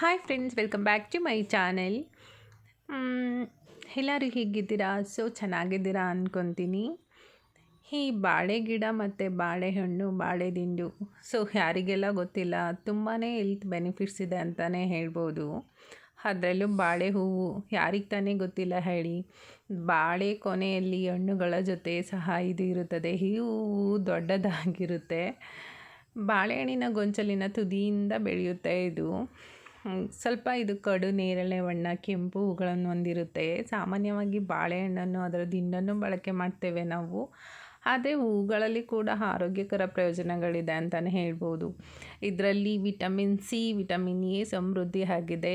Hi friends welcome back to my channel ಎಲ್ಲರೂ ಹೇಗಿದ್ದೀರಾ? So ಚೆನ್ನಾಗಿದ್ದೀರಾ ಅಂದ್ಕೊತೀನಿ ಈ ಬಾಳೆ ಗಿಡ ಮತ್ತು ಬಾಳೆಹಣ್ಣು ಬಾಳೆದಿಂಡು ಸೊ ಯಾರಿಗೆಲ್ಲ ಗೊತ್ತಿಲ್ಲ ತುಂಬಾ ಹೆಲ್ತ್ ಬೆನಿಫಿಟ್ಸ್ ಇದೆ ಅಂತಲೇ ಹೇಳ್ಬೋದು. ಅದರಲ್ಲೂ ಬಾಳೆ ಹೂವು, ಯಾರಿಗೆ ತಾನೇ ಗೊತ್ತಿಲ್ಲ ಹೇಳಿ. ಬಾಳೆ ಕೊನೆಯಲ್ಲಿ ಹಣ್ಣುಗಳ ಜೊತೆ ಸಹ ಇದು ಇರುತ್ತದೆ. ಈ ಹೂವು ದೊಡ್ಡದಾಗಿರುತ್ತೆ. ಬಾಳೆಹಣ್ಣಿನ ಗೊಂಚಲಿನ ತುದಿಯಿಂದ ಬೆಳೆಯುತ್ತೆ ಇದು. ಸ್ವಲ್ಪ ಇದು ಕಡು ನೇರಳೆ ಬಣ್ಣ ಕೆಂಪು ಹೂಗಳನ್ನು ಹೊಂದಿರುತ್ತೆ. ಸಾಮಾನ್ಯವಾಗಿ ಬಾಳೆಹಣ್ಣನ್ನು ಅದರ ದಿಂಡನ್ನು ಬಳಕೆ ಮಾಡ್ತೇವೆ ನಾವು. ಅದೇ ಹೂಗಳಲ್ಲಿ ಕೂಡ ಆರೋಗ್ಯಕರ ಪ್ರಯೋಜನಗಳಿದೆ ಅಂತಲೇ ಹೇಳ್ಬೋದು. ಇದರಲ್ಲಿ ವಿಟಮಿನ್ ಸಿ, ವಿಟಮಿನ್ ಎ ಸಮೃದ್ಧಿ ಆಗಿದೆ.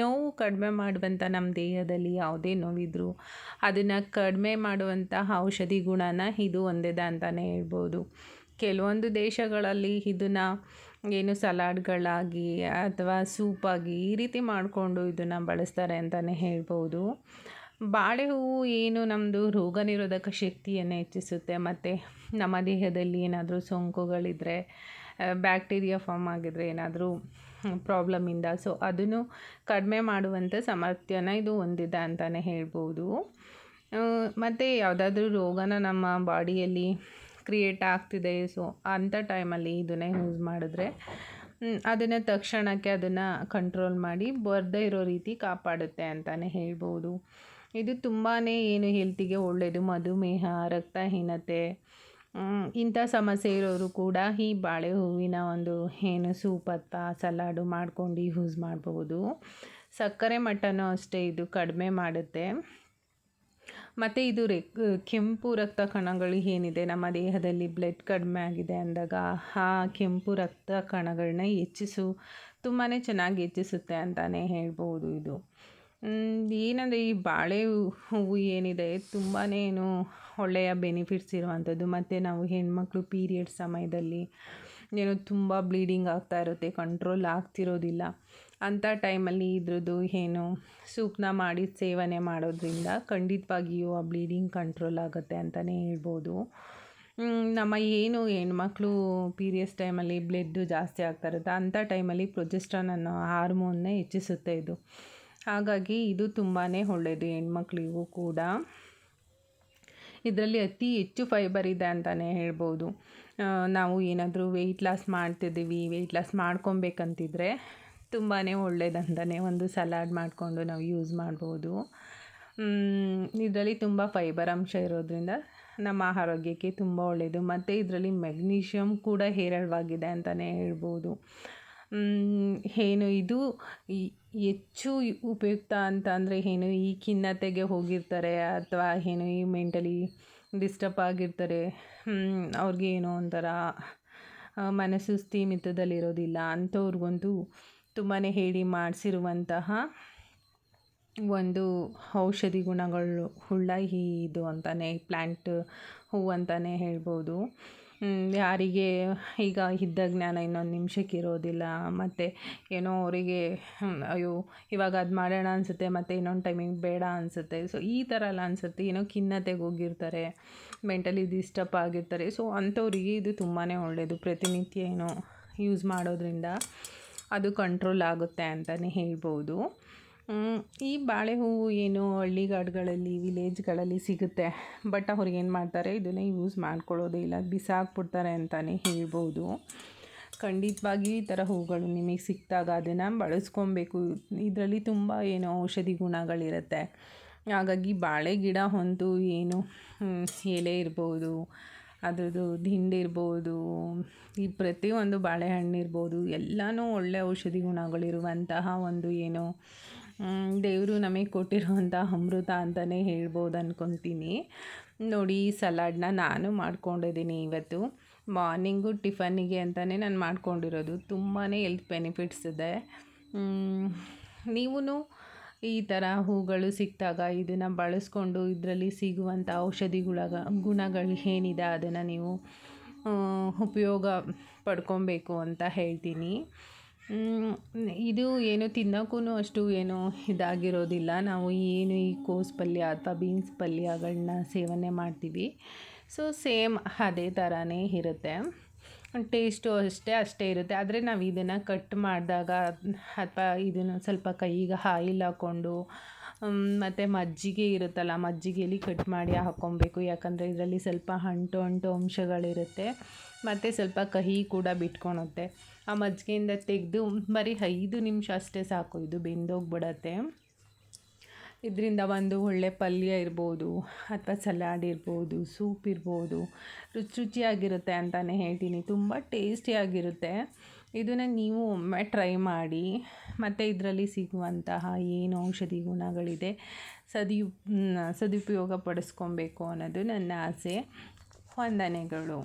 ನೋವು ಕಡಿಮೆ ಮಾಡುವಂಥ ನಮ್ಮ ದೇಹದಲ್ಲಿ ಯಾವುದೇ ನೋವಿದ್ರೂ ಅದನ್ನು ಕಡಿಮೆ ಮಾಡುವಂತಹ ಔಷಧಿ ಗುಣನ ಇದು ಹೊಂದಿದೆ ಅಂತಲೇ ಹೇಳ್ಬೋದು. ಕೆಲವೊಂದು ದೇಶಗಳಲ್ಲಿ ಇದನ್ನು ಏನು ಸಲಾಡ್ಗಳಾಗಿ ಅಥವಾ ಸೂಪಾಗಿ ಈ ರೀತಿ ಮಾಡಿಕೊಂಡು ಇದನ್ನು ಬಳಸ್ತಾರೆ ಅಂತಲೇ ಹೇಳ್ಬೋದು. ಬಾಳೆ ಹೂವು ಏನು ನಮ್ಮದು ರೋಗ ನಿರೋಧಕ ಶಕ್ತಿಯನ್ನು ಹೆಚ್ಚಿಸುತ್ತೆ, ಮತ್ತು ನಮ್ಮ ದೇಹದಲ್ಲಿ ಏನಾದರೂ ಸೋಂಕುಗಳಿದ್ದರೆ ಬ್ಯಾಕ್ಟೀರಿಯಾ ಫಾರ್ಮ್ ಆಗಿದ್ರೆ ಏನಾದರೂ ಪ್ರಾಬ್ಲಮಿಂದ ಸೊ ಅದನ್ನು ಕಡಿಮೆ ಮಾಡುವಂಥ ಸಾಮರ್ಥ್ಯನ ಇದು ಹೊಂದಿದೆ ಅಂತಲೇ ಹೇಳ್ಬೋದು. ಮತ್ತು ಯಾವುದಾದ್ರೂ ರೋಗನ ನಮ್ಮ ಬಾಡಿಯಲ್ಲಿ ಕ್ರಿಯೇಟ್ ಆಗ್ತಿದೆ. ಸೊ ಅಂಥ ಟೈಮಲ್ಲಿ ಇದನ್ನೇ ಯೂಸ್ ಮಾಡಿದ್ರೆ ಅದನ್ನು ತಕ್ಷಣಕ್ಕೆ ಅದನ್ನು ಕಂಟ್ರೋಲ್ ಮಾಡಿ ಬರದೇ ಇರೋ ರೀತಿ ಕಾಪಾಡುತ್ತೆ ಅಂತಲೇ ಹೇಳ್ಬೋದು. ಇದು ತುಂಬಾ ಏನು ಹೆಲ್ತಿಗೆ ಒಳ್ಳೆಯದು ಮಧುಮೇಹ, ರಕ್ತಹೀನತೆ ಇಂಥ ಸಮಸ್ಯೆ ಇರೋರು ಕೂಡ ಈ ಬಾಳೆ ಹೂವಿನ ಒಂದು ಏನು ಸೂಪ್ ಸೂಪತ್ತ ಸಲಾಡು ಮಾಡ್ಕೊಂಡು ಯೂಸ್ ಮಾಡ್ಬೋದು. ಸಕ್ಕರೆ ಮಟ್ಟನೂ ಅಷ್ಟೇ ಇದು ಕಡಿಮೆ ಮಾಡುತ್ತೆ. ಮತ್ತು ಇದು ರೆ ಕೆಂಪು ರಕ್ತ ಕಣಗಳು ಏನಿದೆ? ನಮ್ಮ ದೇಹದಲ್ಲಿ ಬ್ಲಡ್ ಕಡಿಮೆ ಆಗಿದೆ ಅಂದಾಗ ಆ ಕೆಂಪು ರಕ್ತ ಕಣಗಳನ್ನ ಹೆಚ್ಚಿಸು ತುಂಬಾ ಚೆನ್ನಾಗಿ ಹೆಚ್ಚಿಸುತ್ತೆ ಅಂತಲೇ ಹೇಳ್ಬೋದು ಇದು. ಏನಂದರೆ ಈ ಬಾಳೆ ಹೂವು ಏನಿದೆ ತುಂಬಾ ಏನು ಒಳ್ಳೆಯ ಬೆನಿಫಿಟ್ಸ್ ಇರುವಂಥದ್ದು. ಮತ್ತು ನಾವು ಹೆಣ್ಮಕ್ಳು ಪೀರಿಯಡ್ ಸಮಯದಲ್ಲಿ ಏನೋ ತುಂಬ ಬ್ಲೀಡಿಂಗ್ ಆಗ್ತಾ ಇರುತ್ತೆ ಕಂಟ್ರೋಲ್ ಆಗ್ತಿರೋದಿಲ್ಲ. ಅಂಥ ಟೈಮಲ್ಲಿ ಇದ್ರದ್ದು ಏನು? ಸೂಪ್ನ ಮಾಡಿ ಸೇವನೆ ಮಾಡೋದ್ರಿಂದ ಖಂಡಿತವಾಗಿಯೂ ಆ ಬ್ಲೀಡಿಂಗ್ ಕಂಟ್ರೋಲ್ ಆಗುತ್ತೆ ಅಂತಲೇ ಹೇಳ್ಬೋದು. ನಮ್ಮ ಏನು ಹೆಣ್ಮಕ್ಳು ಪೀರಿಯಡ್ಸ್ ಟೈಮಲ್ಲಿ ಬ್ಲಡ್ ಜಾಸ್ತಿ ಆಗ್ತಾ ಇರುತ್ತೆ ಅಂಥ ಟೈಮಲ್ಲಿ ಪ್ರೊಜೆಸ್ಟ್ರಾನ್ ಅನ್ನೋ ಹಾರ್ಮೋನ್ನ ಹೆಚ್ಚಿಸುತ್ತೆ ಇದು. ಹಾಗಾಗಿ ಇದು ತುಂಬಾ ಒಳ್ಳೆಯದು ಹೆಣ್ಮಕ್ಳಿಗೂ ಕೂಡ. ಇದರಲ್ಲಿ ಅತಿ ಹೆಚ್ಚು ಫೈಬರ್ ಇದೆ ಅಂತಲೇ ಹೇಳ್ಬೋದು. ನಾವು ಏನಾದರೂ ವೆಯ್ಟ್ ಲಾಸ್ ಮಾಡ್ತಿದ್ದೀವಿ ವೆಯ್ಟ್ ಲಾಸ್ ಮಾಡ್ಕೊಬೇಕಂತಿದ್ರೆ ತುಂಬಾ ಒಳ್ಳೆಯದಂತಲೇ ಒಂದು ಸಲಾಡ್ ಮಾಡಿಕೊಂಡು ನಾವು ಯೂಸ್ ಮಾಡ್ಬೋದು. ಇದರಲ್ಲಿ ತುಂಬ ಫೈಬರ್ ಅಂಶ ಇರೋದ್ರಿಂದ ನಮ್ಮ ಆರೋಗ್ಯಕ್ಕೆ ತುಂಬ ಒಳ್ಳೆಯದು ಮತ್ತು ಇದರಲ್ಲಿ ಮೆಗ್ನೀಷಿಯಮ್ ಕೂಡ ಹೇರಳವಾಗಿದೆ ಅಂತಲೇ ಹೇಳ್ಬೋದು. ಏನು ಇದು ಹೆಚ್ಚು ಉಪಯುಕ್ತ ಅಂತ ಅಂದರೆ ಏನು ಈ ಖಿನ್ನತೆಗೆ ಹೋಗಿರ್ತಾರೆ ಅಥವಾ ಏನು ಈ ಮೆಂಟಲಿ ಡಿಸ್ಟರ್ಬ್ ಆಗಿರ್ತಾರೆ. ಅವ್ರಿಗೆ ಏನೋ ಒಂಥರ ಮನಸ್ಸು ಸ್ಥೀಮಿತದಲ್ಲಿರೋದಿಲ್ಲ. ಅಂಥವ್ರಿಗಂತೂ ತುಂಬಾ ಹೇಳಿ ಮಾಡಿಸಿರುವಂತಹ ಒಂದು ಔಷಧಿ ಗುಣಗಳು ಉಳ್ಳ ಇದು ಅಂತಲೇ ಪ್ಲ್ಯಾಂಟ್ ಹೂವು ಅಂತಲೇ ಹೇಳ್ಬೋದು. ಯಾರಿಗೆ ಈಗ ಇದ್ದ ಜ್ಞಾನ ಇನ್ನೊಂದು ನಿಮಿಷಕ್ಕೆ ಇರೋದಿಲ್ಲ. ಮತ್ತು ಏನೋ ಅವರಿಗೆ ಅಯ್ಯೋ, ಇವಾಗ ಅದು ಮಾಡೋಣ ಅನಿಸುತ್ತೆ, ಮತ್ತು ಇನ್ನೊಂದು ಟೈಮಿಗೆ ಬೇಡ ಅನಿಸುತ್ತೆ. ಸೊ ಈ ಥರ ಎಲ್ಲ ಅನಿಸುತ್ತೆ. ಏನೋ ಖಿನ್ನತೆಗೆ ಹೋಗಿರ್ತಾರೆ ಮೆಂಟಲಿ ಡಿಸ್ಟರ್ಬ್ ಆಗಿರ್ತಾರೆ. ಸೊ ಅಂಥವ್ರಿಗೆ ಇದು ತುಂಬಾ ಒಳ್ಳೆಯದು ಪ್ರತಿನಿತ್ಯ ಏನೋ ಯೂಸ್ ಮಾಡೋದ್ರಿಂದ. ಅದು ಕಂಟ್ರೋಲ್ ಆಗುತ್ತೆ ಅಂತಲೇ ಹೇಳ್ಬೋದು. ಈ ಬಾಳೆ ಹೂವು ಏನು ಹಳ್ಳಿಗಾಡುಗಳಲ್ಲಿ ವಿಲೇಜ್ಗಳಲ್ಲಿ ಸಿಗುತ್ತೆ. ಬಟ್ ಅವ್ರಿಗೆ ಏನು ಮಾಡ್ತಾರೆ, ಇದನ್ನೇ ಯೂಸ್ ಮಾಡ್ಕೊಳ್ಳೋದೇ ಇಲ್ಲ. ಬಿಸಾಕ್ಬಿಡ್ತಾರೆ ಅಂತಲೇ ಹೇಳ್ಬೋದು. ಖಂಡಿತವಾಗಿ ಈ ಥರ ಹೂಗಳು ನಿಮಗೆ ಸಿಕ್ಕಿದಾಗ ಅದನ್ನು ಬಳಸ್ಕೊಬೇಕು. ಇದರಲ್ಲಿ ತುಂಬ ಏನು ಔಷಧಿ ಗುಣಗಳಿರುತ್ತೆ. ಹಾಗಾಗಿ ಬಾಳೆ ಗಿಡ ಹೊಂದು ಏನು ಎಲೆ ಇರ್ಬೋದು ಅದ್ರದ್ದು ದಿಂಡಿರ್ಬೋದು ಈ ಪ್ರತಿಯೊಂದು ಬಾಳೆಹಣ್ಣು ಇರ್ಬೋದು, ಎಲ್ಲನೂ ಒಳ್ಳೆ ಔಷಧಿ ಗುಣಗಳಿರುವಂತಹ ಒಂದು ಏನು ದೇವರು ನಮಗೆ ಕೊಟ್ಟಿರುವಂಥ ಅಮೃತ ಅಂತಲೇ ಹೇಳ್ಬೋದು ಅಂದ್ಕೊತೀನಿ ನೋಡಿ, ಈ ಸಲಾಡ್ನ ನಾನು ಮಾಡ್ಕೊಂಡಿದ್ದೀನಿ ಇವತ್ತು. ಮಾರ್ನಿಂಗು ಟಿಫನ್ನಿಗೆ ಅಂತಲೇ ನಾನು ಮಾಡ್ಕೊಂಡಿರೋದು. ತುಂಬಾ ಹೆಲ್ತ್ ಬೆನಿಫಿಟ್ಸ್ ಇದೆ. ನೀವೂ ಈ ಥರ ಹೂಗಳು ಸಿಕ್ಕಿದಾಗ ಇದನ್ನು ಬಳಸ್ಕೊಂಡು ಇದರಲ್ಲಿ ಸಿಗುವಂಥ ಔಷಧಿ ಗುಣಗ ಗುಣಗಳು ಏನಿದೆ ಅದನ್ನು ನೀವು ಉಪಯೋಗ ಪಡ್ಕೊಬೇಕು ಅಂತ ಹೇಳ್ತೀನಿ. ಇದು ಏನು ತಿನ್ನೋಕ್ಕೂ ಅಷ್ಟು ಏನು ಇದಾಗಿರೋದಿಲ್ಲ. ನಾವು ಏನು ಈ ಕೋಸ್ ಪಲ್ಯ ಅಥವಾ ಬೀನ್ಸ್ ಪಲ್ಯಗಳನ್ನ ಸೇವನೆ ಮಾಡ್ತೀವಿ. ಸೊ ಸೇಮ್ ಅದೇ ಥರನೇ ಇರುತ್ತೆ. ಟೇಸ್ಟು ಅಷ್ಟೇ ಅಷ್ಟೇ ಇರುತ್ತೆ. ಆದರೆ ನಾವು ಇದನ್ನು ಕಟ್ ಮಾಡಿದಾಗ ಅಥವಾ ಇದನ್ನು ಸ್ವಲ್ಪ ಕೈಗೆ ಆಯಿಲ್ ಹಾಕ್ಕೊಂಡು ಮತ್ತು ಮಜ್ಜಿಗೆ ಇರುತ್ತಲ್ಲ ಮಜ್ಜಿಗೆಯಲ್ಲಿ ಕಟ್ ಮಾಡಿ ಹಾಕ್ಕೊಬೇಕು ಯಾಕಂದರೆ ಇದರಲ್ಲಿ ಸ್ವಲ್ಪ ಅಂಟು ಅಂಟು ಅಂಶಗಳಿರುತ್ತೆ. ಮತ್ತು ಸ್ವಲ್ಪ ಕಹಿ ಕೂಡ ಬಿಟ್ಕೊಳುತ್ತೆ ಆ ಮಜ್ಜಿಗೆಯಿಂದ ತೆಗೆದು ಬರೀ ಐದು ನಿಮಿಷ ಅಷ್ಟೇ ಸಾಕು. ಇದು ಬೆಂದೋಗ್ಬಿಡತ್ತೆ. ಇದರಿಂದ ಒಂದು ಒಳ್ಳೆ ಪಲ್ಯ ಇರ್ಬೋದು ಅಥವಾ ಸಲಾಡ್ ಇರ್ಬೋದು, ಸೂಪ್ ಇರ್ಬೋದು, ರುಚಿ ರುಚಿಯಾಗಿರುತ್ತೆ ಅಂತಲೇ ಹೇಳ್ತೀನಿ. ತುಂಬ ಟೇಸ್ಟಿಯಾಗಿರುತ್ತೆ. ಇದನ್ನು ನೀವು ಒಮ್ಮೆ ಟ್ರೈ ಮಾಡಿ, ಮತ್ತು ಇದರಲ್ಲಿ ಸಿಗುವಂತಹ ಏನು ಔಷಧಿ ಗುಣಗಳಿದೆ ಸದಿ ಸದುಪಯೋಗ ಪಡಿಸ್ಕೊಬೇಕು ಅನ್ನೋದು ನನ್ನ ಆಸೆ. ವಂದನೆಗಳು.